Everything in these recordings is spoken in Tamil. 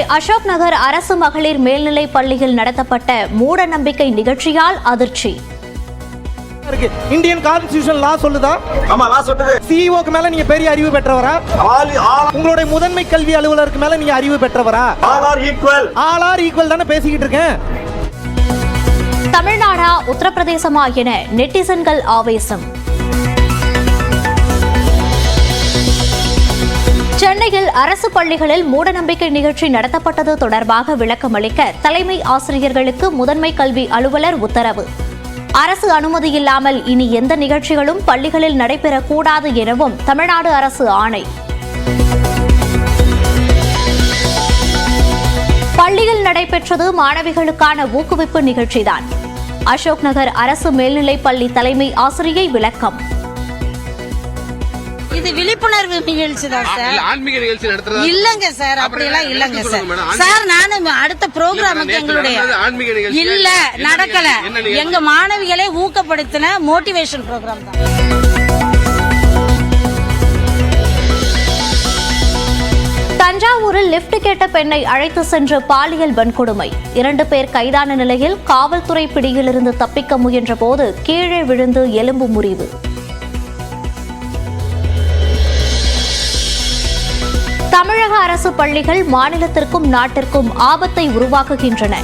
சென்னை அசோக் நகர் அரசு மகளிர் மேல்நிலைப் பள்ளியில் நடத்தப்பட்ட மூட நம்பிக்கை நிகழ்ச்சியால் அதிர்ச்சி. இருக்கு. இந்தியன் கான்ஸ்டிடியூஷன் லா சொல்லுதா? ஆமா நான் சொன்னது சிஇஓக்கு மேல நீங்க பெரிய அறிவு பெற்றவரா? உங்களுடைய முதன்மை கல்வி அலுவலருக்கு மேல நீங்க அறிவு பெற்றவரா? All are equal. All are equal தானே பேசிக்கிட்டு இருக்கேன். தமிழ்நாடா உத்தரப்பிரதேசமா என நெட்டிசன்கள் ஆவேசம். சென்னையில் அரசு பள்ளிகளில் மூடநம்பிக்கை நிகழ்ச்சி நடத்தப்பட்டது தொடர்பாக விளக்கமளிக்க தலைமை ஆசிரியர்களுக்கு முதன்மை கல்வி அலுவலர் உத்தரவு. அரசு அனுமதி இல்லாமல் இனி எந்த நிகழ்ச்சிகளும் பள்ளிகளில் நடைபெறக்கூடாது எனவும் தமிழ்நாடு அரசு ஆணை. பள்ளியில் நடைபெற்றது மாணவிகளுக்கான ஊக்குவிப்பு நிகழ்ச்சிதான். அசோக் நகர் அரசு மேல்நிலைப் பள்ளி தலைமை ஆசிரியை விளக்கம். இது விழிப்புணர்வு நிகழ்ச்சி தான் சார். ஆன்மீக நிகழ்ச்சி நடத்துறது? இல்லங்க சார். அப்படியெல்லாம் என்ன இல்லங்க சார்? சார் நானும் அடுத்த ப்ரோக்ராமுக்கு எங்களுடைய நடந்தது ஆன்மீக நிகழ்ச்சி. இல்ல நடக்கல? எங்க மாணவிகளை ஊக்கப்படுத்தின மோட்டிவேஷன் ப்ரோக்ராம் தான். தஞ்சாவூரில் லிப்ட் கேட்ட பெண்ணை அழைத்து சென்று பாலியல் வன்கொடுமை. இரண்டு பேர் கைதான நிலையில் காவல்துறை பிடியிலிருந்து தப்பிக்க முயன்ற போது கீழே விழுந்து எலும்பு முறிவு. தமிழக அரசு பள்ளிகள் மாநிலத்திற்கும் நாட்டிற்கும் ஆபத்தை உருவாக்குகின்றன.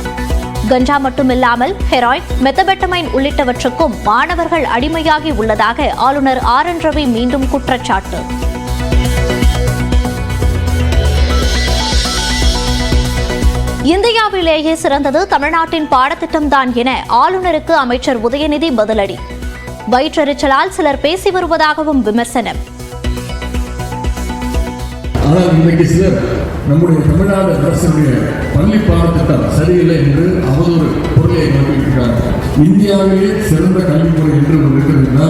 கஞ்சா மட்டுமில்லாமல் ஹெராய்ட் மெத்தபெட்டமைன் உள்ளிட்டவற்றுக்கும் மாணவர்கள் அடிமையாகி உள்ளதாக ஆளுநர் ஆர் என் ரவி மீண்டும் குற்றச்சாட்டு. இந்தியாவிலேயே சிறந்தது தமிழ்நாட்டின் பாடத்திட்டம்தான் என ஆளுநருக்கு அமைச்சர் உதயநிதி பதிலடி. வயிற்றெரிச்சலால் சிலர் பேசி வருவதாகவும் விமர்சனம். ஆனால் இன்றைக்கு சிலர் நம்முடைய தமிழ்நாடு அரசுடைய பள்ளி பாடத்திட்டம் சரியில்லை என்று அவதொரு பொருளை நம்பியிருக்கிறார் இந்தியாவிலே சிறந்த கல்விமுறை என்று ஒன்று இருக்கிறதுனா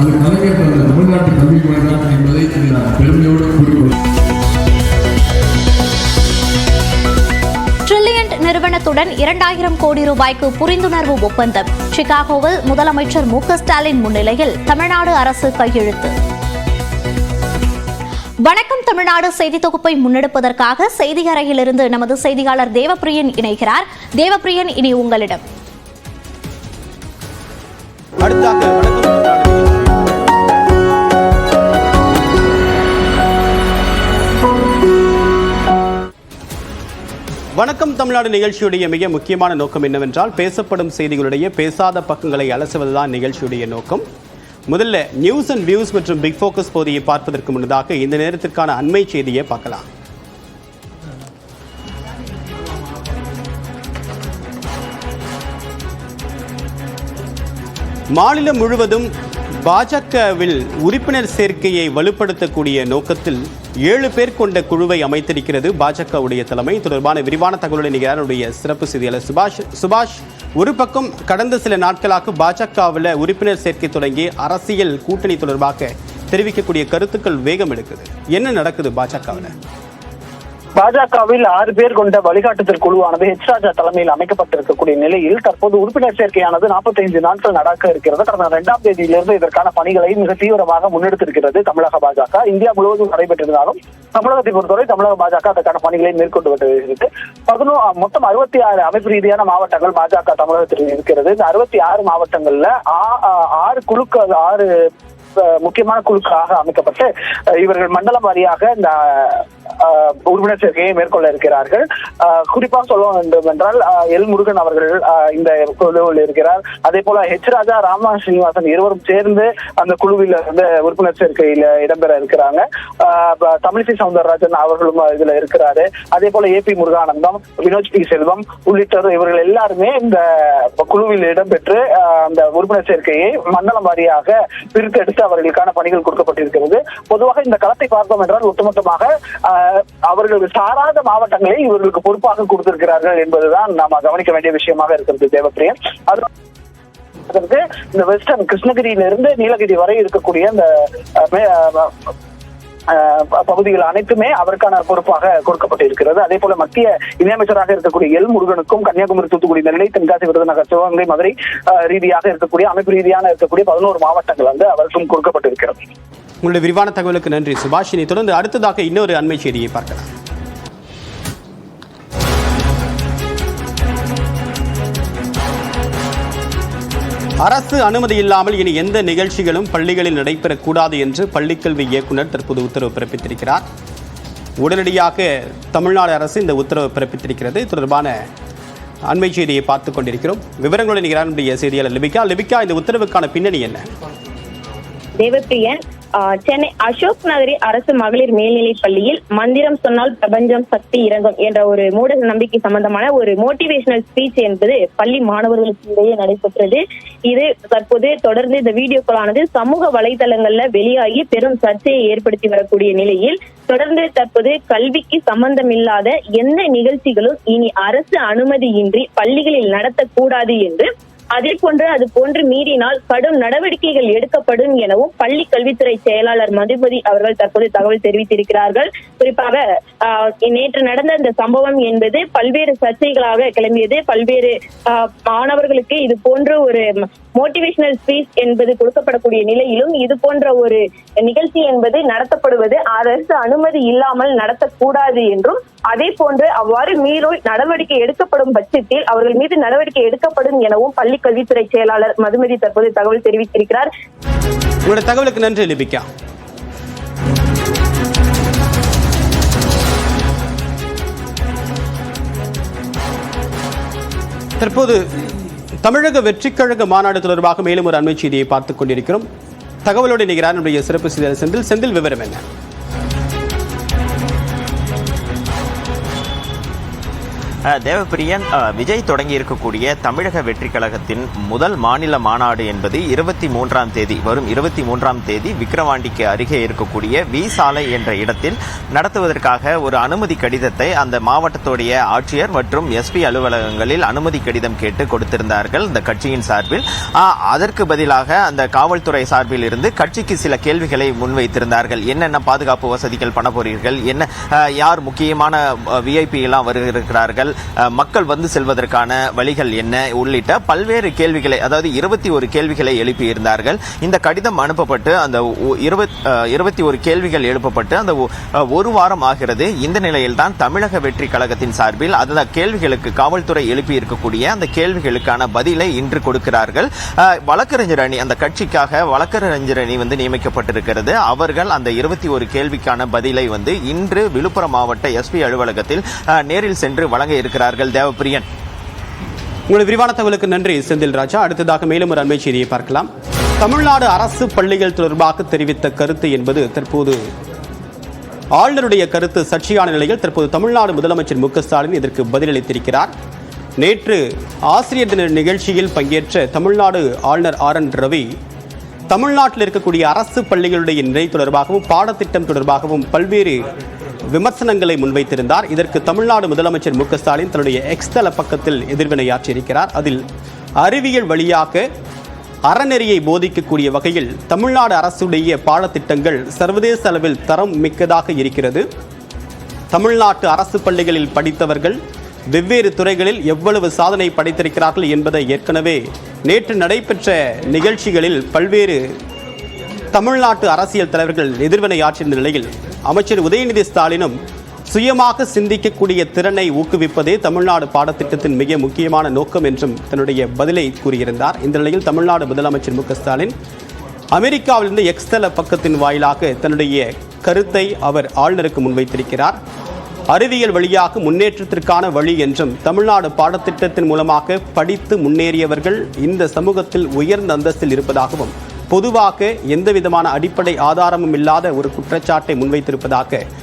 அது கலைஞர் தந்த தமிழ்நாட்டு கல்வி முறை தான் என்பதை இதை நான் பெருமையோடு கூறிக்கொள்கிறேன். நிறுவனத்துடன் இரண்டாயிரம் கோடி ரூபாய்க்கு புரிந்துணர்வு ஒப்பந்தம். சிகாகோவில் முதலமைச்சர் மு ஸ்டாலின் முன்னிலையில் தமிழ்நாடு அரசு கையெழுத்து. வணக்கம் தமிழ்நாடு செய்தி தொகுப்பை முன்னெடுப்பதற்காக செய்தி அறையிலிருந்து நமது செய்தியாளர் தேவப்பிரியன் இணைகிறார். தேவப்பிரியன் இனி உங்களிடம். வணக்கம் தமிழ்நாடு. வணக்கம் தமிழ்நாடு நிகழ்ச்சியுடைய மிக முக்கியமான நோக்கம் என்னவென்றால் பேசப்படும் செய்திகளுடைய பேசாத பக்கங்களை அலசுவதுதான் நிகழ்ச்சியுடைய நோக்கம். முதல்ல நியூஸ் அண்ட் வியூஸ் மற்றும் பிக் ஃபோக்கஸ் பகுதியை பார்ப்பதற்கு முன்னதாக இந்த நேரத்திற்கான அண்மை செய்தியை பார்க்கலாம். மாநிலம் முழுவதும் பாஜகவில் உறுப்பினர் சேர்க்கையை வலுப்படுத்தக்கூடிய நோக்கத்தில் ஏழு பேர் கொண்ட குழுவை அமைத்திருக்கிறது பாஜகவுடைய தலைமை. தொடர்பான விரிவான தகவலுடன் சிறப்பு செய்தியாளர் சுபாஷ் சுபாஷ் ஒரு பக்கம் கடந்த சில நாட்களாக பாஜகவில் உறுப்பினர் சேர்க்கை தொடங்கி அரசியல் கூட்டணி தொடர்பாக தெரிவிக்கக்கூடிய கருத்துக்கள் வேகம் எடுக்குது. என்ன நடக்குது பாஜகவில்? பாஜகவில் ஆறு பேர் கொண்ட வழிகாட்டுதல் குழுவானது ஹெச் ராஜா தலைமையில் அமைக்கப்பட்டிருக்கக்கூடிய நிலையில் தற்போது உறுப்பினர் சேர்க்கையானது 45 நாட்கள் நடக்க இருக்கிறது. கடந்த இரண்டாம் தேதியிலிருந்து இதற்கான பணிகளை மிக தீவிரமாக முன்னெடுத்திருக்கிறது தமிழக பாஜக. இந்தியா முழுவதும் நடைபெற்றிருந்தாலும் தமிழகத்தை பொறுத்தவரை தமிழக பாஜக அதற்கான பணிகளை மேற்கொண்டு வருகிறது பதினோ மொத்தம் அறுபத்தி ஆறு அமைப்பு ரீதியான மாவட்டங்கள் பாஜக தமிழகத்தில் இருக்கிறது. இந்த அறுபத்தி ஆறு மாவட்டங்கள்ல ஆ- ஆ- ஆறு குழுக்கள் ஆறு முக்கியமான குழுக்களாக அமைக்கப்பட்டு இவர்கள் மண்டலம் வாரியாக இந்த உறுப்பினர் சேர்க்கையை மேற்கொள்ள இருக்கிறார்கள். குறிப்பாக சொல்ல வேண்டும் என்றால் எல் முருகன் அவர்கள் இந்த குழுவில் இருக்கிறார். அதே போல ஹெச் ராஜா ராமா ஸ்ரீனிவாசன் இருவரும் சேர்ந்து அந்த குழுவில் வந்து உறுப்பினர் சேர்க்கையில இடம்பெற இருக்கிறாங்க. தமிழிசை சவுந்தரராஜன் அவர்களும் இதுல இருக்கிறாரு. அதே போல A P Muruganandam Vinoj P Selvam உள்ளிட்டோர் இவர்கள் எல்லாருமே இந்த குழுவில் இடம்பெற்று அந்த உறுப்பினர் சேர்க்கையை மண்டலம் வாரியாக பிரித்தெடுத்து அவர்களுக்கான பணிகள் கொடுக்கப்பட்டிருக்கிறது. பொதுவாக இந்த களத்தை பார்த்தோம் என்றால் ஒட்டுமொத்தமாக அவர்கள் சாராத மாவட்டங்களை இவர்களுக்கு பொறுப்பாக கொடுத்திருக்கிறார்கள் என்பதுதான் நாம கவனிக்க வேண்டிய விஷயமாக இருக்கிறது தேவப்பிரியன் அது அதற்கு இந்த வெஸ்டர்ன் கிருஷ்ணகிரியிலிருந்து நீலகிரி வரை இருக்கக்கூடிய இந்த பகுதிகள் அனைத்துமே அவருக்கான பொறுப்பாக கொடுக்கப்பட்டிருக்கிறது. அதே போல மத்திய இணையமைச்சராக இருக்கக்கூடிய எல் முருகனுக்கும் கன்னியாகுமரி தூத்துக்குடி நெல்லை தென்காசி விருதுநகர் சிவகங்கை மதுரை ரீதியாக இருக்கக்கூடிய அமைப்பு ரீதியான இருக்கக்கூடிய பதினோரு மாவட்டங்கள் வந்து அவருக்கும் கொடுக்கப்பட்டிருக்கிறது. உங்களுடைய விரிவான தகவலுக்கு நன்றி சுபாஷினி தொடர்ந்து அடுத்ததாக இன்னொரு அண்மை செய்தியை பார்க்கலாம். அரசு அனுமதி இல்லாமல் இனி எந்த நிகழ்ச்சிகளும் பள்ளிகளில் நடைபெறக்கூடாது என்று பள்ளிக்கல்வி இயக்குநர் தற்போது உத்தரவு பிறப்பித்திருக்கிறார். உடனடியாக தமிழ்நாடு அரசு இந்த உத்தரவு பிறப்பித்திருக்கிறது. தொடர்பான அண்மை செய்தியை பார்த்து கொண்டிருக்கிறோம். விவரங்களை நிகழ்ச்சிய செய்தியாளர் லிபிகா. லிபிகா இந்த உத்தரவுக்கான பின்னணி என்ன? தேவப்பிரியன் சென்னை அசோக் நகரி அரசு மகளிர் மேல்நிலைப் பள்ளியில் மந்திரம் சொன்னால் பிரபஞ்சம் சக்தி இறங்கும் என்ற ஒரு மூட நம்பிக்கை சம்பந்தமான ஒரு மோட்டிவேஷனல் ஸ்பீச் என்பது பள்ளி மாணவர்களுக்கு இடையே நடைபெற்றது. இது தற்போது தொடர்ந்து இந்த வீடியோக்களானது சமூக வலைதளங்கள்ல வெளியாகி பெரும் சர்ச்சையை ஏற்படுத்தி வரக்கூடிய நிலையில் தொடர்ந்து தற்போது கல்விக்கு சம்பந்தமில்லாத எந்த நிகழ்ச்சிகளும் இனி அரசு அனுமதியின்றி பள்ளிகளில் நடத்தக்கூடாது என்று அதே போன்று அது போன்று மீறினால் கடும் நடவடிக்கைகள் எடுக்கப்படும் எனவும் பள்ளி கல்வித்துறை செயலாளர் மதுபதி அவர்கள் தற்போது தகவல் தெரிவித்திருக்கிறார்கள். குறிப்பாக ஆஹ், நேற்று நடந்த இந்த சம்பவம் என்பது பல்வேறு சர்ச்சைகளாக கிளம்பியது. பல்வேறு ஆஹ், மாணவர்களுக்கு இது போன்ற ஒரு மோட்டிவேஷனல் ஸ்பீச் என்பது கொடுக்கப்படக்கூடிய நிலையிலும் இது போன்ற ஒரு நிகழ்ச்சி என்பது நடத்தப்படுவது அரசு அனுமதி இல்லாமல் நடத்தக்கூடாது என்றும் அதே போன்று அவ்வாறு மீறி நடவடிக்கை எடுக்கப்படும் பட்சத்தில் அவர்கள் மீது நடவடிக்கை எடுக்கப்படும் எனவும் பள்ளி கல்வித்துறை செயலாளர் மதுமதி தற்போது தகவல் தெரிவித்திருக்கிறார். உங்களோட தகவலுக்கு நன்றி லிபிகா. தற்போது தமிழக வெற்றிக்கழக மாநாடு தொடர்பாக மேலும் ஒரு அண்மை செய்தியை பார்த்துக் கொண்டிருக்கிறோம். தகவலோடு நிகரான நம்முடைய சிறப்பு செய்தியாளர் செந்தில். செந்தில் விவரம் என்ன? தேவப்பிரியன் விஜய் தொடங்கி இருக்கக்கூடிய தமிழக வெற்றி கழகத்தின் முதல் மாநில மாநாடு என்பது இருபத்தி மூன்றாம் தேதி வரும் இருபத்தி மூன்றாம் தேதி விக்கிரவாண்டிக்கு அருகே இருக்கக்கூடிய வி சாலை என்ற இடத்தில் நடத்துவதற்காக ஒரு அனுமதி கடிதத்தை அந்த மாவட்டத்துடைய ஆட்சியர் மற்றும் எஸ்பி அலுவலகங்களில் அனுமதி கடிதம் கேட்டு கொடுத்திருந்தார்கள் இந்த கட்சியின் சார்பில். அதற்கு பதிலாக அந்த காவல்துறை சார்பில் இருந்து கட்சிக்கு சில கேள்விகளை முன்வைத்திருந்தார்கள். என்னென்ன பாதுகாப்பு வசதிகள் பண்ண போறீர்கள்? என்ன யார் முக்கியமான விஐபி எல்லாம் வருகிறார்கள்? அஹ், மக்கள் வந்து செல்வதற்கான வழிகள் என்ன உள்ளிட்ட பல்வேறு கேள்விகளை அதாவது இருபத்தி ஒரு கேள்விகளை எழுப்பியிருந்தார்கள். இந்த கடிதம் அனுப்பப்பட்டு அந்த இருபத்தி ஒரு கேள்விகள் எழுப்பப்பட்டு அந்த ஒரு வாரம் ஆகிறது. இந்த நிலையில்தான் தமிழக வெற்றி கழகத்தின் சார்பில் அந்த கேள்விகளுக்கு காவல்துறை எழுப்பி இருக்கக்கூடிய அந்த கேள்விகளுக்கான பதிலை இன்று கொடுக்கிறார்கள். வழக்கறிஞர் அணி அந்த கட்சிக்காக வழக்கறிஞர் அணி வந்து நியமிக்கப்பட்டிருக்கிறது. அவர்கள் அந்த இருபத்தி ஒரு கேள்விக்கான பதிலை வந்து இன்று விழுப்புரம் மாவட்ட எஸ்பி அலுவலகத்தில் நேரில் சென்று வழங்க இருக்கிறார்கள் தேவப்பிரியன். உங்களுடைய விரிவான தகவலுக்கு நன்றி செந்தில் ராஜா. அடுத்ததாக மேலும் ஒரு அண்மை செய்தியை பார்க்கலாம். தமிழ்நாடு அரசு பள்ளிகள் தொடர்பாக தெரிவித்த கருத்து என்பது தற்போது ஆளுநருடைய கருத்து சர்ச்சையான நிலையில் தற்போது தமிழ்நாடு முதலமைச்சர் மு ஸ்டாலின் இதற்கு பதிலளித்திருக்கிறார். நேற்று ஆசிரியர் தின நிகழ்ச்சியில் பங்கேற்ற தமிழ்நாடு ஆளுநர் ஆர் என் ரவி தமிழ்நாட்டில் இருக்கக்கூடிய அரசு பள்ளிகளுடைய நிலை தொடர்பாகவும் பாடத்திட்டம் தொடர்பாகவும் பல்வேறு விமர்சனங்களை முன்வைத்திருந்தார். இதற்கு தமிழ்நாடு முதலமைச்சர் மு க ஸ்டாலின் தன்னுடைய எக்ஸ்தல பக்கத்தில் எதிர்வினையாற்றியிருக்கிறார் அதில் அறிவியல் வழியாக அறநெறியை போதிக்கக்கூடிய வகையில் தமிழ்நாடு அரசுடைய பாடத்திட்டங்கள் சர்வதேச அளவில் தரம் மிக்கதாக இருக்கிறது. தமிழ்நாட்டு அரசு பள்ளிகளில் படித்தவர்கள் வெவ்வேறு துறைகளில் எவ்வளவு சாதனை படைத்திருக்கிறார்கள் என்பதை ஏற்கனவே நேற்று நடைபெற்ற நிகழ்ச்சிகளில் பல்வேறு தமிழ்நாட்டு அரசியல் தலைவர்கள் எதிர்வினையாற்றிய நிலையில் அமைச்சர் உதயநிதி ஸ்டாலினும் சுயமாக சிந்திக்கக்கூடிய திறனை ஊக்குவிப்பதே தமிழ்நாடு பாடத்திட்டத்தின் மிக முக்கியமான நோக்கம் என்றும் தன்னுடைய பதிலை கூறியிருந்தார். இந்த நிலையில் தமிழ்நாடு முதலமைச்சர் மு ஸ்டாலின் அமெரிக்காவிலிருந்து எக்ஸ்தல பக்கத்தின் வாயிலாக தன்னுடைய கருத்தை அவர் ஆளுநருக்கு முன்வைத்திருக்கிறார். அறிவியல் வழியாக முன்னேற்றத்திற்கான வழி என்றும் தமிழ்நாடு பாடத்திட்டத்தின் மூலமாக படித்து முன்னேறியவர்கள் இந்த சமூகத்தில் உயர்ந்த அந்தஸ்தில் இருப்பதாகவும் பொதுவாக எந்த விதமான அடிப்படை ஆதாரமும் இல்லாத ஒரு குற்றச்சாட்டை முன்வைத்திருப்பதாக